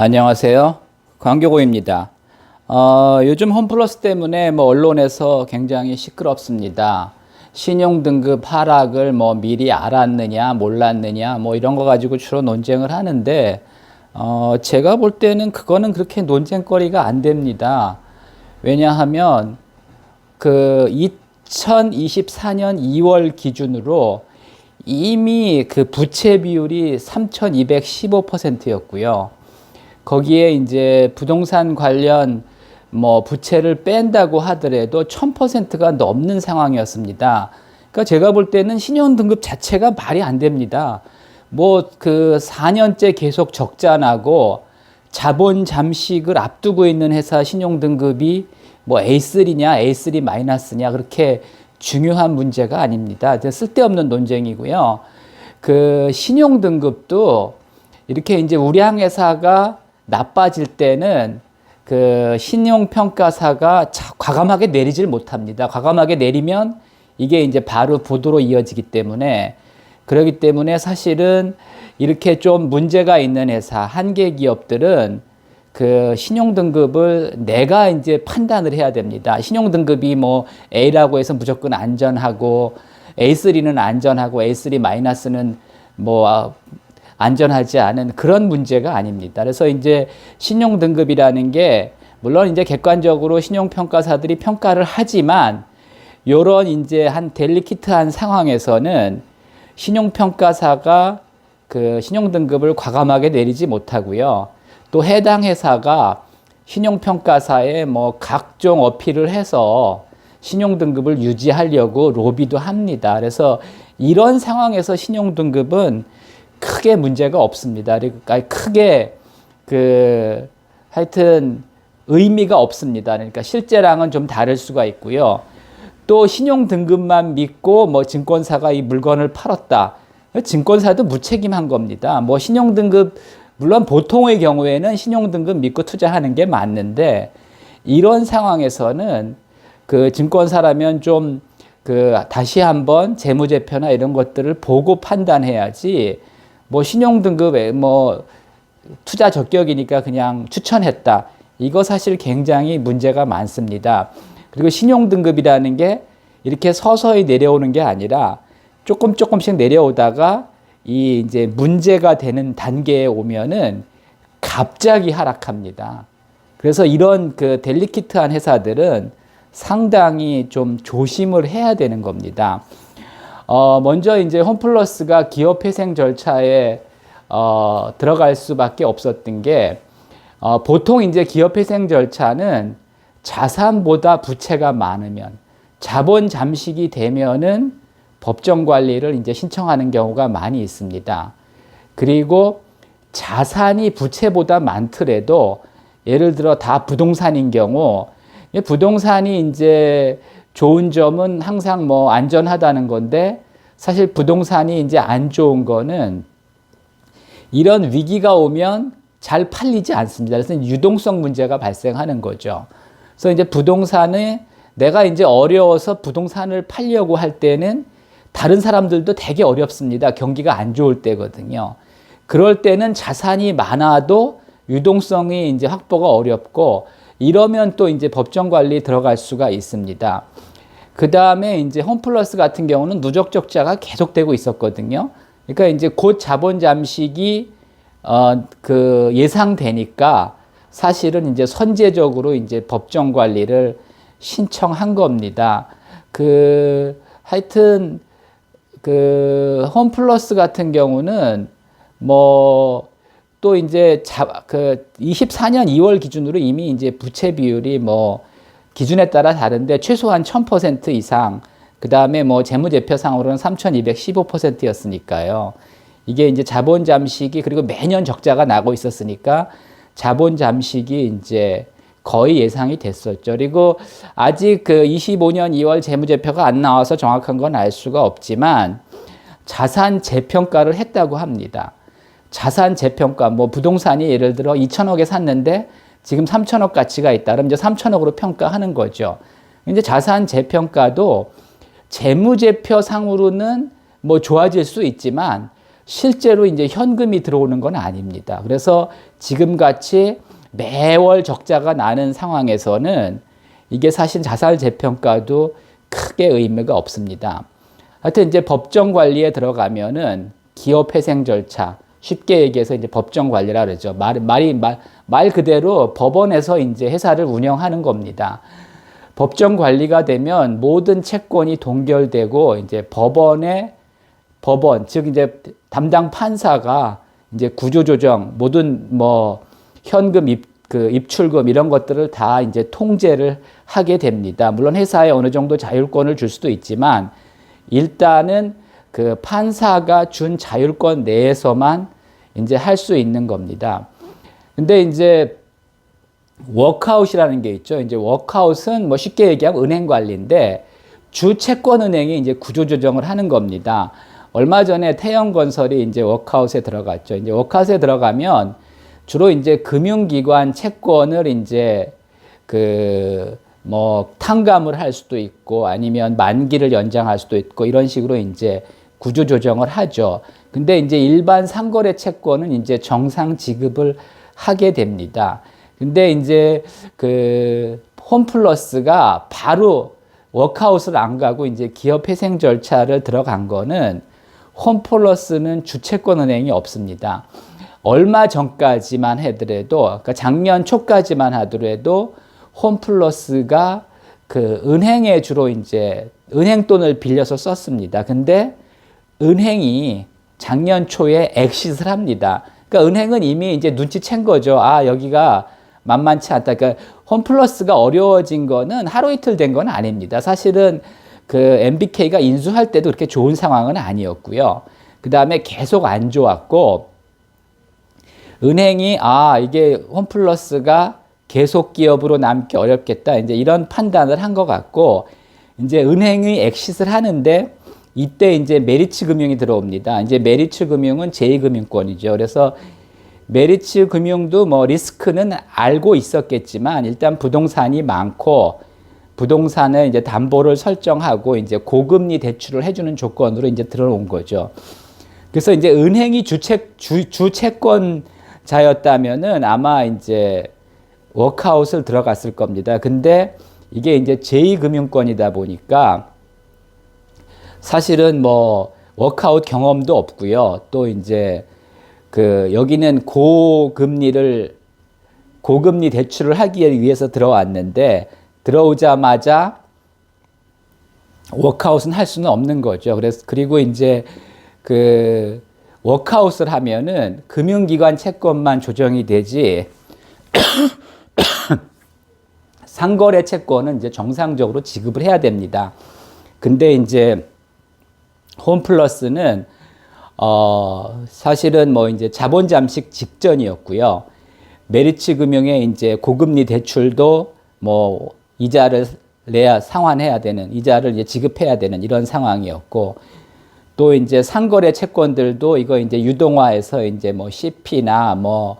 안녕하세요. 광교고입니다. 어, 요즘 홈플러스 때문에 뭐 언론에서 굉장히 시끄럽습니다. 신용 등급 하락을 뭐 미리 알았느냐, 몰랐느냐, 뭐 이런 거 가지고 주로 논쟁을 하는데, 어, 제가 볼 때는 그거는 그렇게 논쟁거리가 안 됩니다. 왜냐하면 그 2024년 2월 기준으로 이미 그 부채 비율이 3,215%였고요. 거기에 이제 부동산 관련 뭐 부채를 뺀다고 하더라도 1000%가 넘는 상황이었습니다. 그러니까 제가 볼 때는 신용 등급 자체가 말이 안 됩니다. 뭐 그 4년째 계속 적자 나고 자본 잠식을 앞두고 있는 회사 신용 등급이 뭐 A3냐 A3 마이너스냐 그렇게 중요한 문제가 아닙니다. 쓸데없는 논쟁이고요. 그 신용 등급도 이렇게 이제 우량 회사가 나빠질 때는 그 신용평가사가 과감하게 내리질 못합니다. 과감하게 내리면 이게 이제 바로 보도로 이어지기 때문에 그러기 때문에 사실은 이렇게 좀 문제가 있는 회사, 한계 기업들은 그 신용 등급을 내가 이제 판단을 해야 됩니다. 신용 등급이 뭐 A라고 해서 무조건 안전하고 A3는 안전하고 A3 마이너스는 뭐 안전하지 않은 그런 문제가 아닙니다. 그래서 이제 신용 등급이라는 게 물론 이제 객관적으로 신용 평가사들이 평가를 하지만 요런 이제 한 델리키트한 상황에서는 신용 평가사가 그 신용 등급을 과감하게 내리지 못하고요. 또 해당 회사가 신용 평가사에 뭐 각종 어필을 해서 신용 등급을 유지하려고 로비도 합니다. 그래서 이런 상황에서 신용 등급은 크게 문제가 없습니다. 그러니까 크게 그 하여튼 의미가 없습니다. 그러니까 실제랑은 좀 다를 수가 있고요. 또 신용 등급만 믿고 뭐 증권사가 이 물건을 팔았다. 증권사도 무책임한 겁니다. 뭐 신용 등급 물론 보통의 경우에는 신용 등급 믿고 투자하는 게 맞는데 이런 상황에서는 그 증권사라면 좀 그 다시 한번 재무제표나 이런 것들을 보고 판단해야지 뭐 신용등급에 뭐 투자 적격이니까 그냥 추천했다. 이거 사실 굉장히 문제가 많습니다. 그리고 신용등급이라는 게 이렇게 서서히 내려오는 게 아니라 조금 조금씩 내려오다가 이 이제 문제가 되는 단계에 오면은 갑자기 하락합니다. 그래서 이런 그 델리키트한 회사들은 상당히 좀 조심을 해야 되는 겁니다. 어, 먼저 이제 홈플러스가 기업 회생 절차에 어, 들어갈 수밖에 없었던 게 어, 보통 이제 기업 회생 절차는 자산보다 부채가 많으면 자본 잠식이 되면은 법정 관리를 이제 신청하는 경우가 많이 있습니다. 그리고 자산이 부채보다 많더라도 예를 들어 다 부동산인 경우 부동산이 이제 좋은 점은 항상 뭐 안전하다는 건데 사실 부동산이 이제 안 좋은 거는 이런 위기가 오면 잘 팔리지 않습니다. 그래서 유동성 문제가 발생하는 거죠. 그래서 이제 부동산을 내가 이제 어려워서 부동산을 팔려고 할 때는 다른 사람들도 되게 어렵습니다. 경기가 안 좋을 때거든요. 그럴 때는 자산이 많아도 유동성이 이제 확보가 어렵고 이러면 또 이제 법정 관리 들어갈 수가 있습니다. 그 다음에 이제 홈플러스 같은 경우는 누적 적자가 계속되고 있었거든요. 그러니까 이제 곧 자본 잠식이 어 그 예상되니까 사실은 이제 선제적으로 이제 법정 관리를 신청한 겁니다. 그 하여튼 그 홈플러스 같은 경우는 뭐 또 이제 자, 그 24년 2월 기준으로 이미 이제 부채 비율이 뭐 기준에 따라 다른데 최소한 1000% 이상 그 다음에 뭐 재무제표상으로는 3215%였으니까요. 이게 이제 자본 잠식이 그리고 매년 적자가 나고 있었으니까 자본 잠식이 이제 거의 예상이 됐었죠. 그리고 아직 그 25년 2월 재무제표가 안 나와서 정확한 건 알 수가 없지만 자산 재평가를 했다고 합니다. 자산 재평가, 뭐 부동산이 예를 들어 2천억에 샀는데 지금 3천억 가치가 있다. 그럼 이제 3천억으로 평가하는 거죠. 이제 자산 재평가도 재무제표 상으로는 뭐 좋아질 수 있지만 실제로 이제 현금이 들어오는 건 아닙니다. 그래서 지금 같이 매월 적자가 나는 상황에서는 이게 사실 자살 재평가도 크게 의미가 없습니다. 하여튼 이제 법정 관리에 들어가면은 기업 회생 절차 쉽게 얘기해서 이제 법정 관리라 그러죠. 말, 말이 말, 말 그대로 법원에서 이제 회사를 운영하는 겁니다. 법정 관리가 되면 모든 채권이 동결되고 이제 법원의 법원 즉 이제 담당 판사가 이제 구조조정 모든 뭐 현금 입, 그 입출금 이런 것들을 다 이제 통제를 하게 됩니다. 물론 회사에 어느 정도 자율권을 줄 수도 있지만 일단은 그 판사가 준 자율권 내에서만 이제 할 수 있는 겁니다. 근데 이제 워크아웃이라는 게 있죠. 이제 워크아웃은 뭐 쉽게 얘기하면 은행 관리인데 주 채권 은행이 이제 구조 조정을 하는 겁니다. 얼마 전에 태영건설이 이제 워크아웃에 들어갔죠. 이제 워크아웃에 들어가면 주로 이제 금융기관 채권을 이제 그 뭐 탕감을 할 수도 있고 아니면 만기를 연장할 수도 있고 이런 식으로 이제 구조 조정을 하죠. 근데 이제 일반 상거래 채권은 이제 정상 지급을 하게 됩니다. 근데 이제 그 홈플러스가 바로 워크아웃을 안 가고 이제 기업 회생 절차를 들어간 거는 홈플러스는 주채권 은행이 없습니다. 얼마 전까지만 하더라도 그러니까 작년 초까지만 하더라도 홈플러스가 그 은행에 주로 이제 은행 돈을 빌려서 썼습니다. 근데 은행이 작년 초에 엑시트를 합니다. 그러니까 은행은 이미 이제 눈치챈 거죠. 아, 여기가 만만치 않다. 그러니까 홈플러스가 어려워진 거는 하루 이틀 된 건 아닙니다. 사실은 그 MBK가 인수할 때도 그렇게 좋은 상황은 아니었고요. 그 다음에 계속 안 좋았고, 은행이, 아, 이게 홈플러스가 계속 기업으로 남기 어렵겠다. 이제 이런 판단을 한 것 같고, 이제 은행이 엑시트를 하는데, 이때 이제 메리츠 금융이 들어옵니다. 이제 메리츠 금융은 제2금융권이죠. 그래서 메리츠 금융도 뭐 리스크는 알고 있었겠지만 일단 부동산이 많고 부동산을 이제 담보를 설정하고 이제 고금리 대출을 해주는 조건으로 이제 들어온 거죠. 그래서 이제 은행이 주채 주, 주채권자였다면은 아마 이제 워크아웃을 들어갔을 겁니다. 근데 이게 이제 제2금융권이다 보니까 사실은 뭐 워크아웃 경험도 없고요. 또 이제 그 여기는 고금리를 고금리 대출을 하기 위해서 들어왔는데 들어오자마자 워크아웃은 할 수는 없는 거죠. 그래서 그리고 이제 그 워크아웃을 하면은 금융기관 채권만 조정이 되지 상거래 채권은 이제 정상적으로 지급을 해야 됩니다. 근데 이제 홈플러스는 어 사실은 뭐 이제 자본 잠식 직전이었고요. 메리츠 금융의 이제 고금리 대출도 뭐 이자를 내야 상환해야 되는 이자를 이제 지급해야 되는 이런 상황이었고 또 이제 상거래 채권들도 이거 이제 유동화해서 이제 뭐 CP나 뭐,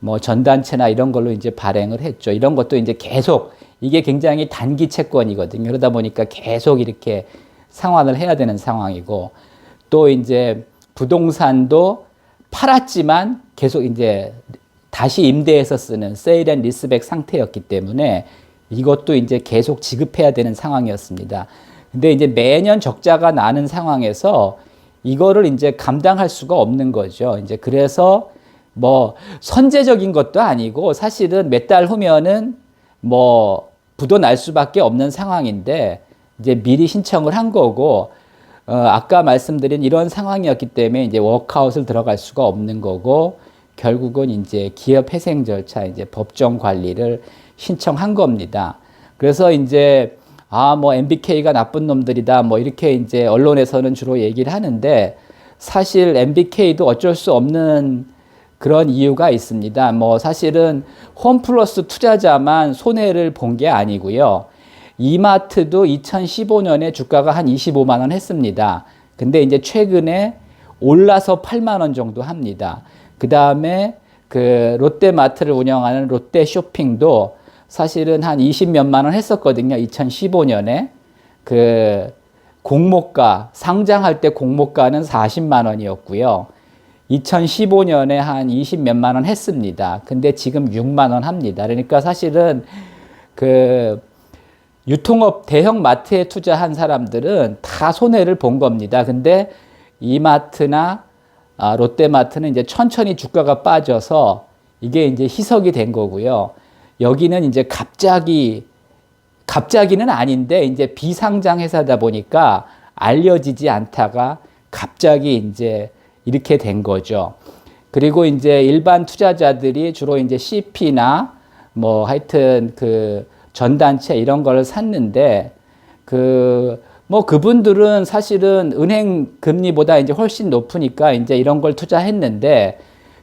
뭐 전단체나 이런 걸로 이제 발행을 했죠. 이런 것도 이제 계속 이게 굉장히 단기 채권이거든요. 그러다 보니까 계속 이렇게 상환을 해야 되는 상황이고 또 이제 부동산도 팔았지만 계속 이제 다시 임대해서 쓰는 세일 앤 리스백 상태였기 때문에 이것도 이제 계속 지급해야 되는 상황이었습니다. 근데 이제 매년 적자가 나는 상황에서 이거를 이제 감당할 수가 없는 거죠. 이제 그래서 뭐 선제적인 것도 아니고 사실은 몇 달 후면은 뭐 부도 날 수밖에 없는 상황인데 이제 미리 신청을 한 거고 어 아까 말씀드린 이런 상황이었기 때문에 이제 워크아웃을 들어갈 수가 없는 거고 결국은 이제 기업 회생 절차 이제 법정 관리를 신청한 겁니다. 그래서 이제 아, 뭐 MBK가 나쁜 놈들이다. 뭐 이렇게 이제 언론에서는 주로 얘기를 하는데 사실 MBK도 어쩔 수 없는 그런 이유가 있습니다. 뭐 사실은 홈플러스 투자자만 손해를 본 게 아니고요. 이마트도 2015년에 주가가 한 25만 원 했습니다. 근데 이제 최근에 올라서 8만 원 정도 합니다. 그 다음에 그 롯데마트를 운영하는 롯데 쇼핑도 사실은 한 20몇만 원 했었거든요. 2015년에. 그 공모가, 상장할 때 공모가는 40만 원이었고요. 2015년에 한 20 몇만 원 했습니다. 근데 지금 6만 원 합니다. 그러니까 사실은 그 유통업 대형 마트에 투자한 사람들은 다 손해를 본 겁니다. 근데 이마트나 아, 롯데마트는 이제 천천히 주가가 빠져서 이게 이제 희석이 된 거고요. 여기는 이제 갑자기 갑자기는 아닌데 이제 비상장 회사다 보니까 알려지지 않다가 갑자기 이제 이렇게 된 거죠. 그리고 이제 일반 투자자들이 주로 이제 CP나 뭐 하여튼 그 전단체 이런 걸 샀는데 그 뭐 그분들은 사실은 은행 금리보다 이제 훨씬 높으니까 이제 이런 걸 투자했는데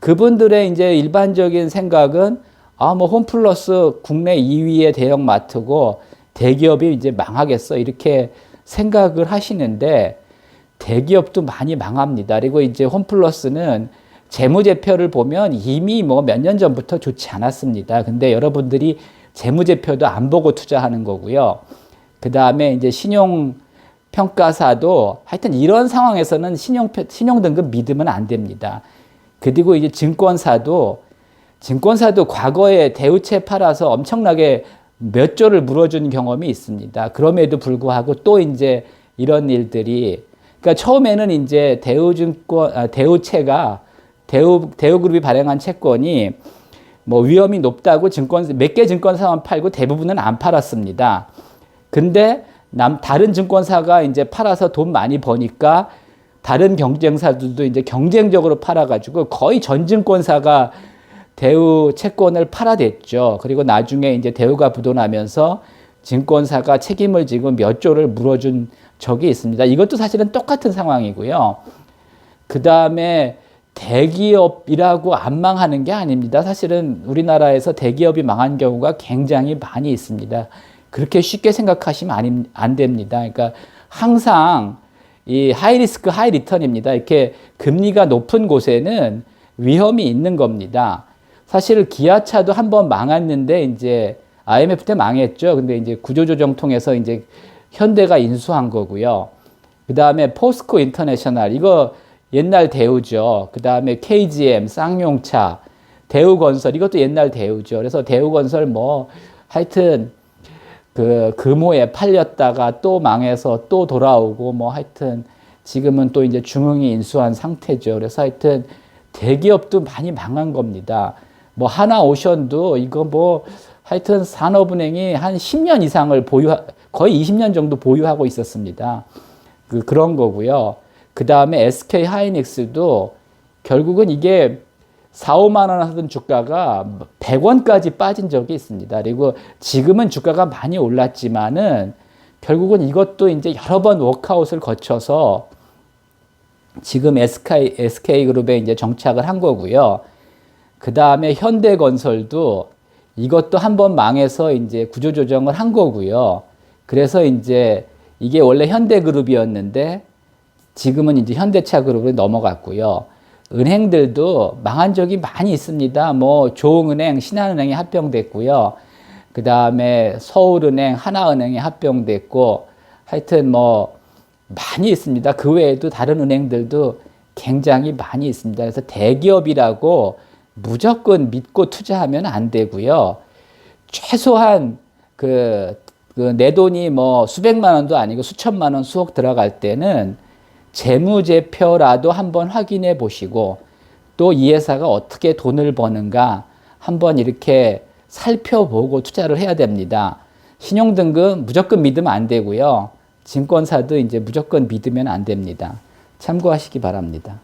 그분들의 이제 일반적인 생각은 아 뭐 홈플러스 국내 2위의 대형 마트고 대기업이 이제 망하겠어 이렇게 생각을 하시는데 대기업도 많이 망합니다. 그리고 이제 홈플러스는 재무제표를 보면 이미 뭐 몇 년 전부터 좋지 않았습니다. 근데 여러분들이 재무제표도 안 보고 투자하는 거고요. 그 다음에 이제 신용 평가사도 하여튼 이런 상황에서는 신용 신용 등급 믿으면 안 됩니다. 그리고 이제 증권사도 증권사도 과거에 대우채 팔아서 엄청나게 몇 조를 물어준 경험이 있습니다. 그럼에도 불구하고 또 이제 이런 일들이 그러니까 처음에는 이제 대우증권 아, 대우채가 대우 대우그룹이 발행한 채권이 뭐 위험이 높다고 증권 몇 개 증권사만 팔고 대부분은 안 팔았습니다. 근데 남 다른 증권사가 이제 팔아서 돈 많이 버니까 다른 경쟁사들도 이제 경쟁적으로 팔아가지고 거의 전 증권사가 대우 채권을 팔아댔죠. 그리고 나중에 이제 대우가 부도나면서 증권사가 책임을 지고 몇 조를 물어준 적이 있습니다. 이것도 사실은 똑같은 상황이고요. 그 다음에 대기업이라고 안 망하는 게 아닙니다. 사실은 우리나라에서 대기업이 망한 경우가 굉장히 많이 있습니다. 그렇게 쉽게 생각하시면 안, 됩니다. 그러니까 항상 이 하이 리스크 하이 리턴입니다. 이렇게 금리가 높은 곳에는 위험이 있는 겁니다. 사실 기아차도 한 번 망했는데 이제 IMF 때 망했죠. 근데 이제 구조조정 통해서 이제 현대가 인수한 거고요. 그 다음에 포스코 인터내셔널 이거 옛날 대우죠. 그 다음에 KGM 쌍용차 대우건설 이것도 옛날 대우죠. 그래서 대우건설 뭐 하여튼 그 금호에 팔렸다가 또 망해서 또 돌아오고 뭐 하여튼 지금은 또 이제 중흥이 인수한 상태죠. 그래서 하여튼 대기업도 많이 망한 겁니다. 뭐 하나 오션도 이거 뭐 하여튼 산업은행이 한 10년 이상을 보유 거의 20년 정도 보유하고 있었습니다. 그 그런 거고요. 그 다음에 SK 하이닉스도 결국은 이게 4, 5만 원 하던 주가가 100원까지 빠진 적이 있습니다. 그리고 지금은 주가가 많이 올랐지만은 결국은 이것도 이제 여러 번 워크아웃을 거쳐서 지금 SK, SK그룹에 이제 정착을 한 거고요. 그 다음에 현대건설도 이것도 한 번 망해서 이제 구조조정을 한 거고요. 그래서 이제 이게 원래 현대그룹이었는데 지금은 이제 현대차 그룹으로 넘어갔고요. 은행들도 망한 적이 많이 있습니다. 뭐 조흥은행, 신한은행이 합병됐고요. 그 다음에 서울은행, 하나은행이 합병됐고 하여튼 뭐 많이 있습니다. 그 외에도 다른 은행들도 굉장히 많이 있습니다. 그래서 대기업이라고 무조건 믿고 투자하면 안 되고요. 최소한 그, 그 내 돈이 뭐 수백만 원도 아니고 수천만 원, 수억 들어갈 때는 재무제표라도 한번 확인해 보시고 또 이 회사가 어떻게 돈을 버는가 한번 이렇게 살펴보고 투자를 해야 됩니다. 신용등급 무조건 믿으면 안 되고요. 증권사도 이제 무조건 믿으면 안 됩니다. 참고하시기 바랍니다.